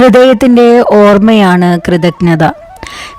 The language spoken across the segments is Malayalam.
ഹൃദയത്തിന്റെ ഓർമ്മയാണ് കൃതജ്ഞത.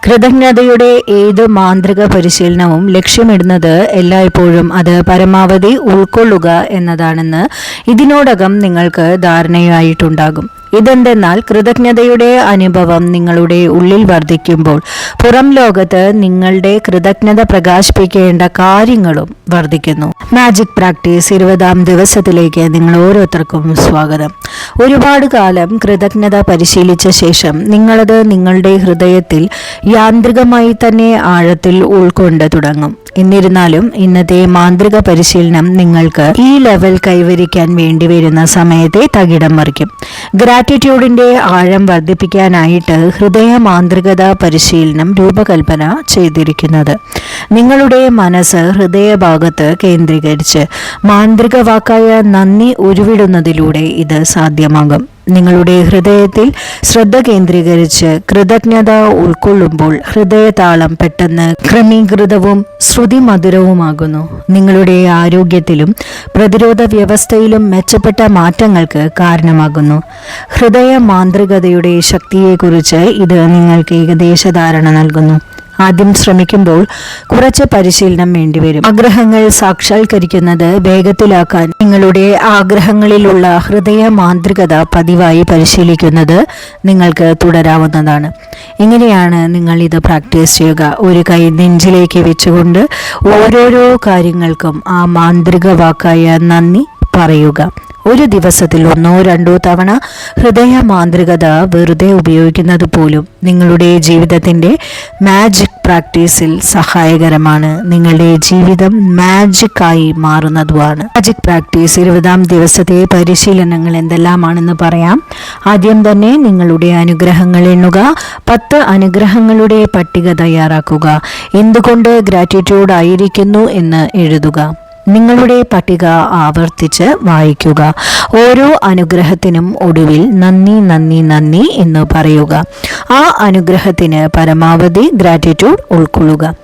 കൃതജ്ഞതയുടെ ഏത് മാന്ത്രിക പരിശീലനവും ലക്ഷ്യമിടുന്നത് എല്ലായ്പ്പോഴും അത് പരമാവധി ഉൾക്കൊള്ളുക എന്നതാണെന്ന് ഇതിനോടകം നിങ്ങൾക്ക് ധാരണയായിട്ടുണ്ടാകും. ഇതെന്തെന്നാൽ കൃതജ്ഞതയുടെ അനുഭവം നിങ്ങളുടെ ഉള്ളിൽ വർദ്ധിക്കുമ്പോൾ പുറം ലോകത്ത് നിങ്ങളുടെ കൃതജ്ഞത പ്രകാശിപ്പിക്കേണ്ട കാര്യങ്ങളും വർദ്ധിക്കുന്നു. മാജിക് പ്രാക്ടീസ് ഇരുപതാം ദിവസത്തിലേക്ക് നിങ്ങൾ ഓരോരുത്തർക്കും സ്വാഗതം. ഒരുപാട് കാലം കൃതജ്ഞത പരിശീലിച്ച ശേഷം നിങ്ങളത് നിങ്ങളുടെ ഹൃദയത്തിൽ യാന്ത്രികമായി തന്നെ ആഴത്തിൽ ഉൾക്കൊണ്ട് തുടങ്ങും. എന്നിരുന്നാലും ഇന്നത്തെ മാന്ത്രിക പരിശീലനം നിങ്ങൾക്ക് ഈ ലെവൽ കൈവരിക്കാൻ വേണ്ടി വരുന്ന സമയത്തെ തകിടം മറിക്കും. ഗ്രാറ്റിറ്റ്യൂഡിന്റെ ആഴം വർദ്ധിപ്പിക്കാനായിട്ട് ഹൃദയ മാന്ത്രികത പരിശീലനം രൂപകൽപ്പന ചെയ്തിരിക്കുന്നത്. നിങ്ങളുടെ മനസ്സ് ഹൃദയഭാഗത്ത് കേന്ദ്രീകരിച്ച് മാന്ത്രിക വാക്കായ നന്ദി ഉരുവിടുന്നതിലൂടെ ഇത് സാധ്യമാകും നിങ്ങളുടെ ഹൃദയത്തിൽ ശ്രദ്ധ കേന്ദ്രീകരിച്ച് കൃതജ്ഞത ഉൾക്കൊള്ളുമ്പോൾ ഹൃദയതാളം പെട്ടെന്ന് ക്രമീകൃതവും ശ്രുതിമധുരവുമാകുന്നു. നിങ്ങളുടെ ആരോഗ്യത്തിലും പ്രതിരോധ വ്യവസ്ഥയിലും മെച്ചപ്പെട്ട മാറ്റങ്ങൾക്ക് കാരണമാകുന്നു. ഹൃദയ മാന്ത്രികതയുടെ ശക്തിയെക്കുറിച്ച് ഇത് നിങ്ങൾക്ക് ഏകദേശ ധാരണ നൽകുന്നു. ആദ്യം ശ്രമിക്കുമ്പോൾ കുറച്ച് പരിശീലനം വേണ്ടിവരും. ആഗ്രഹങ്ങൾ സാക്ഷാത്കരിക്കുന്നത് വേഗത്തിലാക്കാൻ നിങ്ങളുടെ ആഗ്രഹങ്ങളിലുള്ള ഹൃദയ മാന്ത്രികത പതിവായി പരിശീലിക്കുന്നത് നിങ്ങൾക്ക് തുടരാവുന്നതാണ്. എങ്ങനെയാണ് നിങ്ങൾ ഇത് പ്രാക്ടീസ് ചെയ്യുക. ഒരു കൈ നെഞ്ചിലേക്ക് വെച്ചുകൊണ്ട് ഓരോരോ കാര്യങ്ങൾക്കും ആ മാന്ത്രിക വാക്കായ നന്ദി പറയുക. ഒരു ദിവസത്തിൽ ഒന്നോ രണ്ടോ തവണ ഹൃദയ മാന്ത്രികത വെറുതെ ഉപയോഗിക്കുന്നത് പോലും നിങ്ങളുടെ ജീവിതത്തിന്റെ മാജിക് പ്രാക്ടീസിൽ സഹായകരമാണ്. നിങ്ങളുടെ ജീവിതം മാജിക്കായി മാറുന്നതുമാണ്. മാജിക് പ്രാക്ടീസ് ഇരുപതാം ദിവസത്തെ പരിശീലനങ്ങൾ എന്തെല്ലാമാണെന്ന് പറയാം. ആദ്യം തന്നെ നിങ്ങളുടെ അനുഗ്രഹങ്ങൾ എണ്ണുക പത്ത് അനുഗ്രഹങ്ങളുടെ പട്ടിക തയ്യാറാക്കുക. എന്തുകൊണ്ട് ഗ്രാറ്റിറ്റ്യൂഡ് ആയിരിക്കുന്നു എന്ന് എഴുതുക. നിങ്ങളുടെ പട്ടിക ആവർത്തിച്ച് വായിക്കുക. ഓരോ അനുഗ്രഹത്തിനും ഒടുവിൽ നന്ദി നന്ദി നന്ദി എന്ന് പറയുക. ആ അനുഗ്രഹത്തിന് പരമാവധി ഗ്രാറ്റിറ്റ്യൂഡ് ഉൾക്കൊള്ളുക.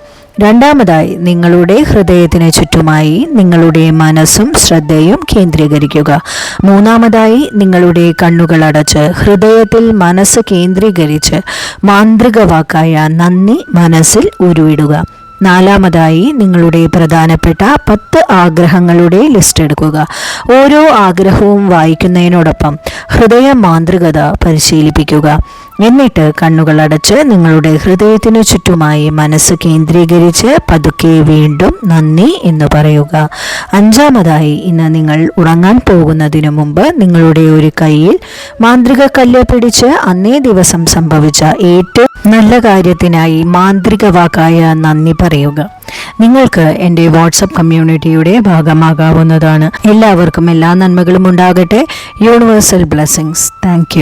രണ്ടാമതായി നിങ്ങളുടെ ഹൃദയത്തിന് ചുറ്റുമായി നിങ്ങളുടെ മനസ്സും ശ്രദ്ധയും കേന്ദ്രീകരിക്കുക. മൂന്നാമതായി നിങ്ങളുടെ കണ്ണുകൾ അടച്ച് ഹൃദയത്തിൽ മനസ്സ് കേന്ദ്രീകരിച്ച് മാന്ത്രിക വാക്കായ നന്ദി മനസ്സിൽ ഉരുവിടുക. നാലാമതായി നിങ്ങളുടെ പ്രധാനപ്പെട്ട പത്ത് ആഗ്രഹങ്ങളുടെ ലിസ്റ്റ് എടുക്കുക. ഓരോ ആഗ്രഹവും വായിക്കുന്നതിനോടൊപ്പം ഹൃദയ മാന്ത്രികത പരിശീലിപ്പിക്കുക. എന്നിട്ട് കണ്ണുകൾ അടച്ച് നിങ്ങളുടെ ഹൃദയത്തിനു ചുറ്റുമായി മനസ്സ് കേന്ദ്രീകരിച്ച് പതുക്കെ വീണ്ടും നന്ദി എന്ന് പറയുക. അഞ്ചാമതായി ഇന്ന് നിങ്ങൾ ഉറങ്ങാൻ പോകുന്നതിനു മുമ്പ് നിങ്ങളുടെ ഒരു കയ്യിൽ മാന്ത്രിക കല്ല് പിടിച്ച് അന്നേ ദിവസം സംഭവിച്ച ഏറ്റവും നല്ല കാര്യത്തിനായി മാന്ത്രിക വാക്കായ നന്ദി പറയുക. നിങ്ങൾക്ക് എന്റെ വാട്സപ്പ് കമ്മ്യൂണിറ്റിയുടെ ഭാഗമാകാവുന്നതാണ്. എല്ലാവർക്കും എല്ലാ നന്മകളും ഉണ്ടാകട്ടെ. Universal blessings. താങ്ക്